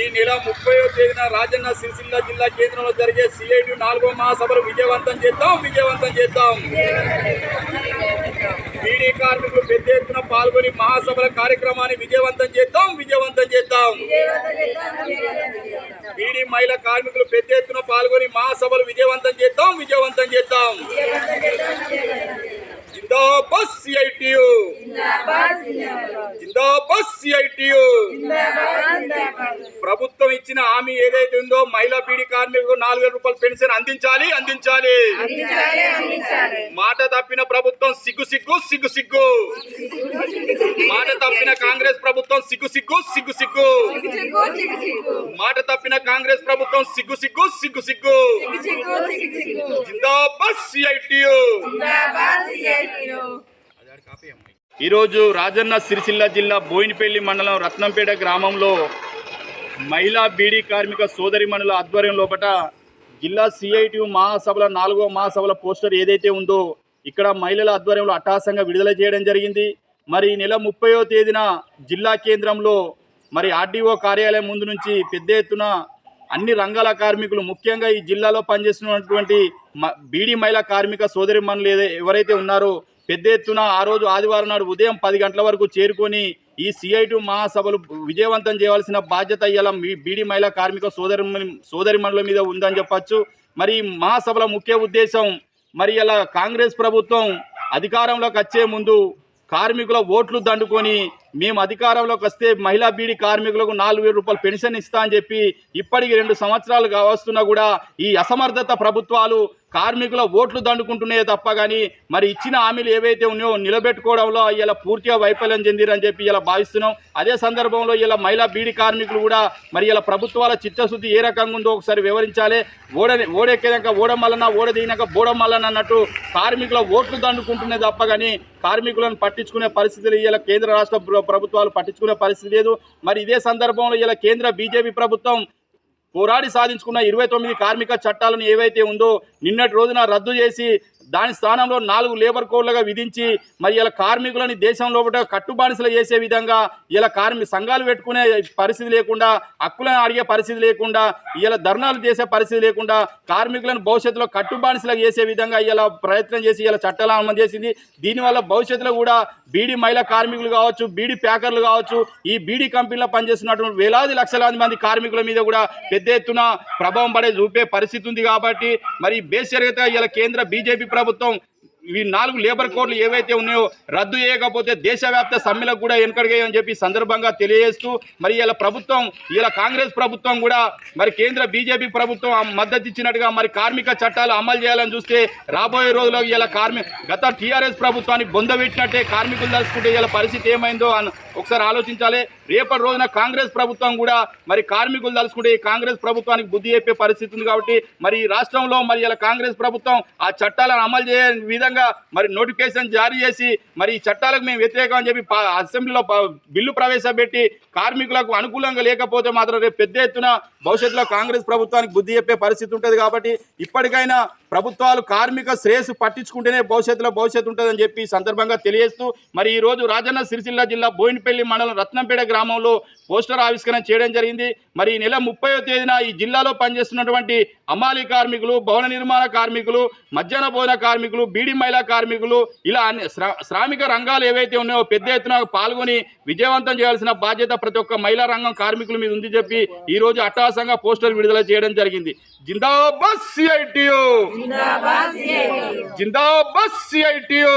ఈ నెల ముప్పై తేదీన రాజన్న సిరిసిల్ల జిల్లా కేంద్రంలో జరిగే సిఐటి నాలుగో మహాసభలు విజయవంతం చేద్దాం విజయవంతం చేద్దాం. బీడీ కార్మికులు పెద్ద ఎత్తున పాల్గొని మహాసభల కార్యక్రమాన్ని విజయవంతం చేద్దాం విజయవంతం చేద్దాం. బీడీ మహిళా కార్మికులు పెద్ద ఎత్తున పాల్గొని మహాసభలు విజయవంతం చేద్దాం విజయవంతం చేద్దాం. జిందాబాద్ సిఐటియు. జిందాబాద్ సిఐటియు. ప్రభుత్వం ఇచ్చిన హామీ ఏదైతే ఉందో మహిళా బీడీ కార్మికులకు నాలుగు వేల రూపాయల పెన్షన్ అందించాలి అందించాలి. మాట తప్పిన ప్రభుత్వం సిగ్గు సిగ్గు సిగ్గు సిగ్గు. మాట తప్పిన కాంగ్రెస్ ప్రభుత్వం సిగ్గు సిగ్గు సిగ్గు సిగ్గు. మాట తప్పిన కాంగ్రెస్ ప్రభుత్వం సిగ్గు సిగ్గు సిగ్గు సిగ్గు. జిందాబాద్ సిఐటియు. ఈరోజు రాజన్న సిరిసిల్ల జిల్లా బోయినపల్లి మండలం రత్నంపేట గ్రామంలో మహిళా బీడీ కార్మిక సోదరిమణుల ఆధ్వర్యం లోపట జిల్లా సిఐటి మహాసభల నాలుగో మహాసభల పోస్టర్ ఏదైతే ఉందో ఇక్కడ మహిళల ఆధ్వర్యంలో అట్టహాసంగా విడుదల చేయడం జరిగింది. మరి ఈ నెల ముప్పయో తేదీన జిల్లా కేంద్రంలో మరి ఆర్డీఓ కార్యాలయం ముందు నుంచి పెద్ద ఎత్తున అన్ని రంగాల కార్మికులు ముఖ్యంగా ఈ జిల్లాలో పనిచేస్తున్నటువంటి మ- బీడీ మహిళా కార్మిక సోదరిమణులు ఎవరైతే ఉన్నారో పెద్ద ఎత్తున ఆ రోజు ఆదివారం నాడు ఉదయం పది గంటల వరకు చేరుకొని ఈ సిఐటి మహాసభలు విజయవంతం చేయవలసిన బాధ్యత ఇవాళ బీడీ మహిళా కార్మిక సోదరి సోదరిమణుల మీద ఉందని చెప్పచ్చు. మరి మహాసభల ముఖ్య ఉద్దేశం మరి ఇలా కాంగ్రెస్ ప్రభుత్వం అధికారంలోకి వచ్చే ముందు కార్మికుల ఓట్లు దండుకొని మేము అధికారంలోకి వస్తే మహిళా బీడీ కార్మికులకు నాలుగు వేల రూపాయలు పెన్షన్ ఇస్తా అని చెప్పి ఇప్పటికి రెండు సంవత్సరాలు కావస్తున్నా కూడా ఈ అసమర్థత ప్రభుత్వాలు కార్మికుల ఓట్లు దండుకుంటున్నాయే తప్ప కానీ మరి ఇచ్చిన హామీలు ఏవైతే ఉన్నాయో నిలబెట్టుకోవడంలో ఇలా పూర్తిగా వైఫల్యం చెందిరని చెప్పి ఇలా భావిస్తున్నాం. అదే సందర్భంలో ఇలా మహిళా బీడీ కార్మికులు కూడా మరి ఇలా ప్రభుత్వాల చిత్తశుద్ధి ఏ రకంగా ఉందో ఒకసారి వివరించాలి. ఓడ ఓడెక్కేదాక ఓడమల్లన ఓడదిగినాక బోడమల్లన అన్నట్టు కార్మికుల ఓట్లు దండుకుంటున్నాయి తప్ప కానీ కార్మికులను పట్టించుకునే పరిస్థితులు ఇలా కేంద్ర రాష్ట్ర ప్రభుత్వాలు పట్టించుకునే పరిస్థితి లేదు. మరి ఇదే సందర్భంలో ఇలా కేంద్ర బీజేపీ ప్రభుత్వం పోరాడి సాధించుకున్న ఇరవై తొమ్మిది కార్మిక చట్టాలను ఏవైతే ఉందో నిన్నటి రోజున రద్దు చేసి దాని స్థానంలో నాలుగు లేబర్ కోడ్లుగా విధించి మరి ఇలా కార్మికులని దేశం లోపల కట్టుబానిసలు చేసే విధంగా ఇలా కార్మిక సంఘాలు పెట్టుకునే పరిస్థితి లేకుండా హక్కులను అడిగే పరిస్థితి లేకుండా ఇలా ధర్నాలు చేసే పరిస్థితి లేకుండా కార్మికులను భవిష్యత్తులో కట్టుబానిసలుగా చేసే విధంగా ఇలా ప్రయత్నం చేసి ఇలా చట్టాలు అమలు చేసింది. దీనివల్ల భవిష్యత్తులో కూడా బీడీ మహిళా కార్మికులు కావచ్చు బీడీ ప్యాకర్లు కావచ్చు ఈ బీడీ కంపెనీలో పనిచేస్తున్నటువంటి వేలాది లక్షలాది మంది కార్మికుల మీద కూడా పెద్ద ఎత్తున ప్రభావం పడే చూపే పరిస్థితి ఉంది కాబట్టి మరి బేసరిగా ఇలా కేంద్ర బీజేపీ ప్రభుత్వం ఈ నాలుగు లేబర్ కోడ్లు ఏవైతే ఉన్నాయో రద్దు చేయకపోతే దేశవ్యాప్త సమ్మెలకు కూడా వెనకడిగాయని చెప్పి సందర్భంగా తెలియజేస్తూ మరి ఇలా ప్రభుత్వం ఇలా కాంగ్రెస్ ప్రభుత్వం కూడా మరి కేంద్ర బీజేపీ ప్రభుత్వం మద్దతు ఇచ్చినట్టుగా మరి కార్మిక చట్టాలు అమలు చేయాలని చూస్తే రాబోయే రోజుల్లో ఇలా కార్మి గత టీఆర్ఎస్ ప్రభుత్వాన్ని బొందబెట్టినట్టే కార్మికులు తలుచుకుంటే ఇలా పరిస్థితి ఏమైందో అని ఒకసారి ఆలోచించాలి. రేపటి రోజున కాంగ్రెస్ ప్రభుత్వం కూడా మరి కార్మికులు తలుచుకుంటే ఈ కాంగ్రెస్ ప్రభుత్వానికి బుద్ధి చెప్పే పరిస్థితి ఉంది కాబట్టి మరి రాష్ట్రంలో మరి ఇలా కాంగ్రెస్ ప్రభుత్వం ఆ చట్టాలను అమలు చేయని విధంగా మరి నోటిఫికేషన్ జారీ చేసి మరి ఈ చట్టాలకు మేము వ్యతిరేకం అని చెప్పి అసెంబ్లీలో బిల్లు ప్రవేశపెట్టి కార్మికులకు అనుకూలంగా లేకపోతే మాత్రం రేపు పెద్ద ఎత్తున భవిష్యత్తులో కాంగ్రెస్ ప్రభుత్వానికి బుద్ధి చెప్పే పరిస్థితి ఉంటుంది కాబట్టి ఇప్పటికైనా ప్రభుత్వాలు కార్మిక శ్రేయస్సు పట్టించుకుంటేనే భవిష్యత్తులో భవిష్యత్తు ఉంటుందని చెప్పి సందర్భంగా తెలియజేస్తూ మరి ఈ రోజు రాజన్న సిరిసిల్ల జిల్లా బోయినపల్లి మండలం రత్నంపేట గ్రామంలో పోస్టర్ ఆవిష్కరణ చేయడం జరిగింది. మరి ఈ నెల ముప్పైవ తేదీన ఈ జిల్లాలో పనిచేస్తున్నటువంటి అమాలి కార్మికులు భవన నిర్మాణ కార్మికులు మధ్యాహ్న భోజన కార్మికులు బీడీ మహిళా కార్మికులు ఇలా అన్ని శ్రా- శ్రామిక రంగాలు ఏవైతే ఉన్నాయో పెద్ద ఎత్తున పాల్గొని విజయవంతం చేయాల్సిన బాధ్యత ప్రతి ఒక్క మహిళా రంగం కార్మికుల మీద ఉంది చెప్పి ఈ రోజు అట్టహాసంగా పోస్టర్ విడుదల చేయడం జరిగింది. జిందాబాద్ సిఐటియు! జిందాబాద్ సిఐటియు!